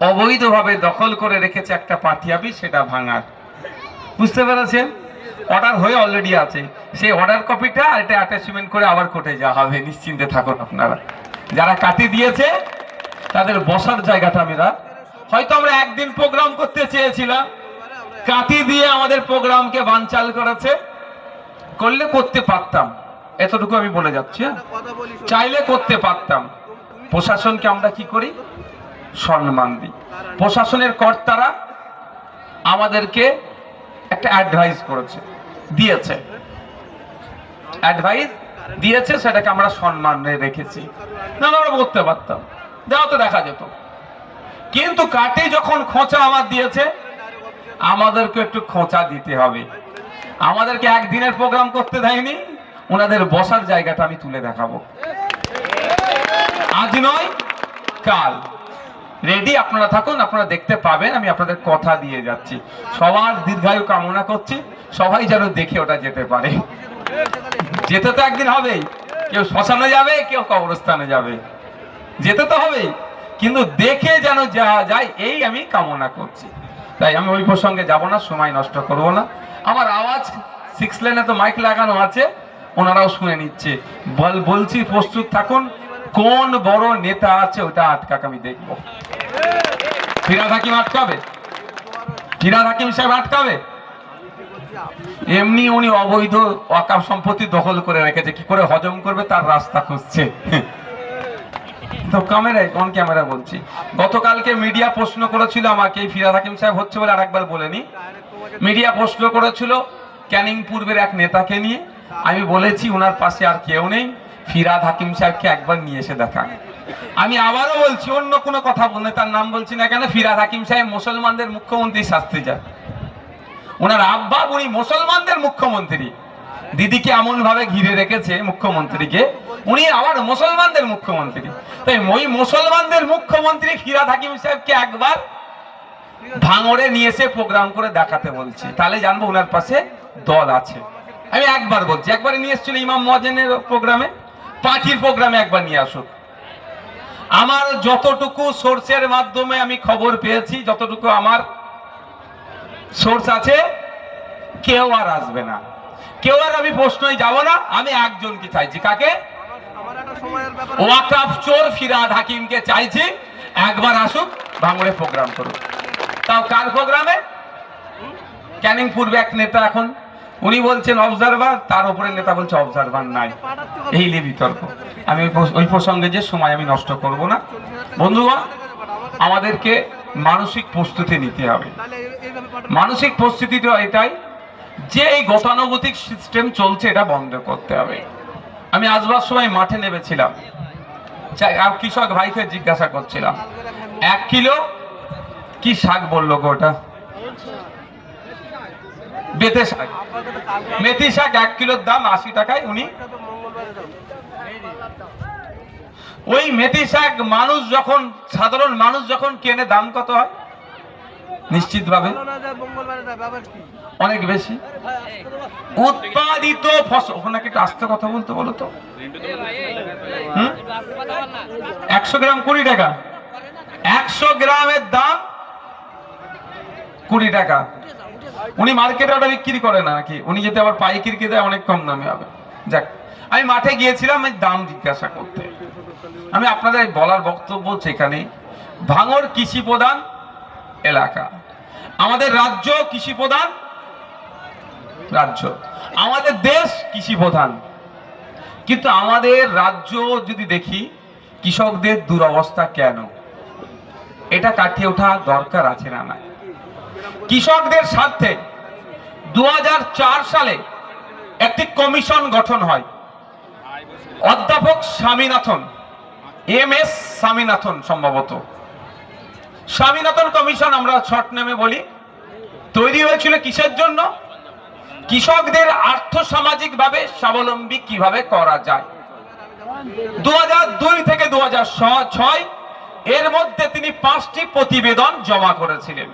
অবৈধভাবে দখল করে রেখেছে একটা পাঠিয়াবি সেটা ভাঙার। বুঝতে পেরেছেন? অর্ডার হয়ে অলরেডি আছে। সেই অর্ডার কপিটা এটা অ্যাটাচমেন্ট করে আবার কোর্টে যাওয়া হবে। নিশ্চিন্তে থাকুন আপনারা। যারা কাটি দিয়েছে, তাদের বসার জায়গাটা আমরা হয়তো আমরা একদিন প্রোগ্রাম করতে চেয়েছিলাম। কাটি দিয়ে আমাদের প্রোগ্রামকে বানচাল করেছে। করলে করতে পারতাম। এতটুকু আমি বলে যাচ্ছি হ্যাঁ? চাইলে করতে পারতাম। প্রশাসনকে আমরা কি করি? সম্মান দিই। প্রশাসনের কর্তারা আমাদেরকে একটা অ্যাডভাইস করেছে, দিয়েছে। অ্যাডভাইস দিয়েছে, সেটাকে আমরা সম্মানে রেখেছি। না আমরা করতে পারতাম। যাও তো দেখা যেত। কিন্তু কাটে যখন খোঁচা আমার দিয়েছে, আমাদেরকে একটু খোঁচা দিতে হবে। আমাদেরকে একদিনের প্রোগ্রাম করতে দেয়নি, ওনাদের বসার জায়গাটা আমি তুলে দেখাবো। আজ নয়, কাল। রেডি আপনারা থাকুন, আপনারা দেখতে পাবেন, আমি আপনাদের কথা দিয়ে যাচ্ছি। সবার দীর্ঘায়ু কামনা করছি, সবাই যেন দেখে ওটা যেতে পারে। যেতে তো একদিন হবেই। কেউ শ্মশানে যাবে, কেউ কবরস্থানে যাবে। যেতে তো হবেই। কিন্তু দেখে যেন যাওয়া যায়, এই আমি কামনা করছি। তাই আমি ওই প্রসঙ্গে যাব না, সময় নষ্ট করব না। আমার আওয়াজ সিক্স লেনে তো মাইক লাগানো আছে, ওনারাও শুনে নিচ্ছে। বল, বলছি প্রস্তুত থাকুন, কোন বড় নেতা আছে ওটা আটকাক আমি দেখব। ফিরাদ হাকিম আটকাবে ফিরাদ হাকিম সাহেব আটকাবে এমনি উনি অবৈধ ওয়াকাফ সম্পত্তি দখল করে রেখেছে। কি করে হজম করবে? তার রাস্তা খুঁজছে। তো ক্যামেরায় অন ক্যামেরা বলছি। গতকালকে মিডিয়া প্রশ্ন করেছিল আমাকে ফিরাদ হাকিম সাহেব হচ্ছে বলে আরেকবার বলেনি মিডিয়া প্রশ্ন করেছিল ক্যানিং পূর্বের এক নেতাকে নিয়ে। আমি বলেছি ওনার পাশে আর কেউ নেই। ফিরাদ হাকিম সাহেবকে একবার নিয়ে এসে দেখান আমি আবারও বলছি, অন্য কোনো কথা বলে তার নাম বলছি না কেন? ফিরাদ হাকিম সাহেব মুসলমানদের মুখ্যমন্ত্রী শাস্তি যায় ওনার আব্বা, উনি মুসলমানদের মুখ্যমন্ত্রী। দিদিকে এমন ভাবে ঘিরে রেখেছে মুখ্যমন্ত্রীকে, উনি আবার মুসলমানদের মুখ্যমন্ত্রী। তাই ওই মুসলমানদের মুখ্যমন্ত্রী ফিরাদ হাকিম সাহেবকে একবার ভাঙড়ে নিয়ে এসে প্রোগ্রাম করে দেখাতে বলছি। তাহলে জানব ওনার পাশে দল আছে। আমি একবার বলছি, একবার নিয়ে এসেছিল ইমাম মজেনের প্রোগ্রামে। পার্টির প্রোগ্রামে একবার নিয়ে আসুক। আমার যতটুকু সোর্সের মাধ্যমে আমি খবর পেয়েছি, যতটুকু আমার সোর্স আছে, কেউ আর আসবে না। কেউ আর আমি প্রশ্নই যাব না, আমি একজনকে চাইছি। কাকে? চোর ফিরাদ হাকিমকে চাইছি। একবার আসুক, ভাঙড়ে প্রোগ্রাম করুক। তাও কার প্রোগ্রামে? ক্যানিং পূর্বে এক নেতা এখন উনি বলছেন অবজারভার তার উপরে নেতা বলছে অবজারভার নাই। এই নিয়ে বিতর্ক। আমি ওই প্রসঙ্গে যে সময় আমি নষ্ট করব না। বন্ধুগণ, আমাদেরকে মানসিক প্রস্তুতি নিতে হবে। মানসিক প্রস্তুতিটা এটাই যে এই গতানুগতিক সিস্টেম চলছে, এটা বন্ধ করতে হবে। আমি আসবার সময় মাঠে নেমেছিলাম। কৃষক ভাইকে জিজ্ঞাসা করছিলাম, এক কিলো কি শাক বলল গো ওটা? বেতে শাক। মেথি শাক এক কিলোর দাম আশি টাকায় উনি ওই মেথি শাক মানুষ যখন সাধারণ মানুষ যখন কেনে, দাম কত হয়? নিশ্চিত ভাবে অনেক বেশি। উৎপাদিত ফসল ওখানে একটু আস্তে কথা বলতে বলো তো। একশো গ্রাম কুড়ি টাকা। একশো গ্রামের দাম কুড়ি টাকা। উনি মার্কেটে ওটা বিক্রি করে না নাকি? উনি যদি আবার পাইকারিকে দেয়, অনেক কম দামে হবে। যাক, আমি মাঠে গিয়েছিলাম এই দাম জিজ্ঞাসা করতে। আমি আপনাদের বলার বক্তব্য সেখানে ভাঙর কৃষি প্রধান এলাকা। আমাদের রাজ্য কৃষি প্রধান রাজ্য। আমাদের দেশ কৃষি প্রধান। কিন্তু আমাদের রাজ্য যদি দেখি, কৃষকদের দুরবস্থা কেন? এটা কাটিয়ে ওঠা দরকার আছে না নাই? কৃষকদের স্বার্থে দু হাজার চার সালে একটি কমিশন গঠন হয়। অধ্যাপক স্বামীনাথন, এম এস স্বামীনাথন সম্ভবত। স্বামীনাথন কমিশন আমরা শর্ট নেমে বলি। তৈরি হয়েছিল কিসের জন্য? কৃষকদের আর্থ সামাজিক ভাবে স্বাবলম্বী কীভাবে করা যায়? দু থেকে দু এর মধ্যে তিনি পাঁচটি প্রতিবেদন জমা করেছিলেন।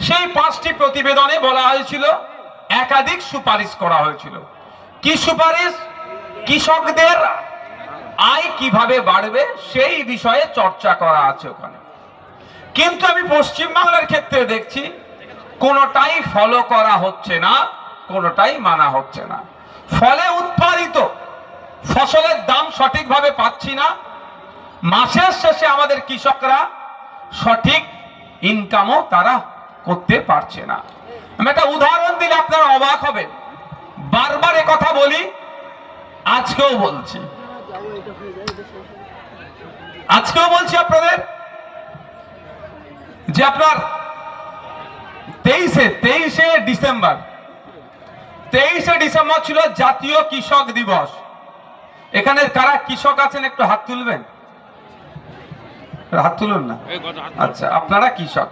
সেই পাঁচটি প্রতিবেদনে বলা হয়েছিল, একাধিক সুপারিশ করা হয়েছিল। কি সুপারিশ? কৃষকদের আয় কীভাবে বাড়বে সেই বিষয়ে চর্চা করা আছে ওখানে। কিন্তু আমি পশ্চিমবাংলার ক্ষেত্রে দেখছি, কোনোটাই ফলো করা হচ্ছে না, কোনোটাই মানা হচ্ছে না। ফলে উৎপাদিত ফসলের দাম সঠিকভাবে পাচ্ছি না। মাসের শেষে আমাদের কৃষকরা সঠিক ইনকামও তারা করতে পারছে না। আমি একটা উদাহরণ দিলে আপনারা অবাক হবেন। বারবার কথা বলি আজকেও বলছি। আজকেও বলছি আপনাদের যে আপনার তেইশে তেইশে ডিসেম্বর তেইশে ডিসেম্বর ছিল জাতীয় কৃষক দিবস। এখানে কারা কৃষক আছেন একটু হাত তুলবেন? হাত তুলুন না। আচ্ছা আপনারা কৃষক।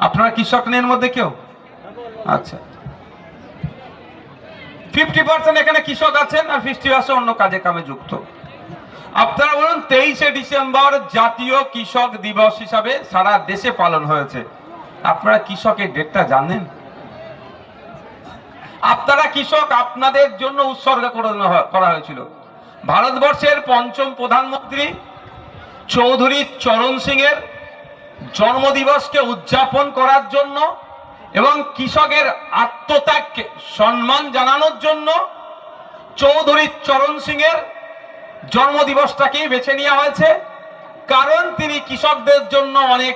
আপনারা কৃষক নেই মধ্যে কেউ? আচ্ছা। ফিফটি পার্সেন্ট এখানে কৃষক আছেন আর ফিফটি পার্সেন্ট অন্য কাজে কামে যুক্ত? আপনারা বলুন, তেইশে ডিসেম্বর জাতীয় কৃষক দিবস হিসাবে সারা দেশে পালন হয়েছে। আপনারা কৃষকের ডেটটা জানেন? আপনারা কৃষক আপনাদের জন্য উৎসর্গ করা হয়েছিল? ভারতবর্ষের পঞ্চম প্রধানমন্ত্রী চৌধুরী চরণ সিং এর জন্মদিবসকে উদযাপন করার জন্য এবং কৃষকের আত্মত্যাগকে সম্মান জানানোর জন্য চৌধুরী চরণ সিংয়ের জন্মদিবসটাকেই বেছে নেওয়া হয়েছে। কারণ তিনি কৃষকদের জন্য অনেক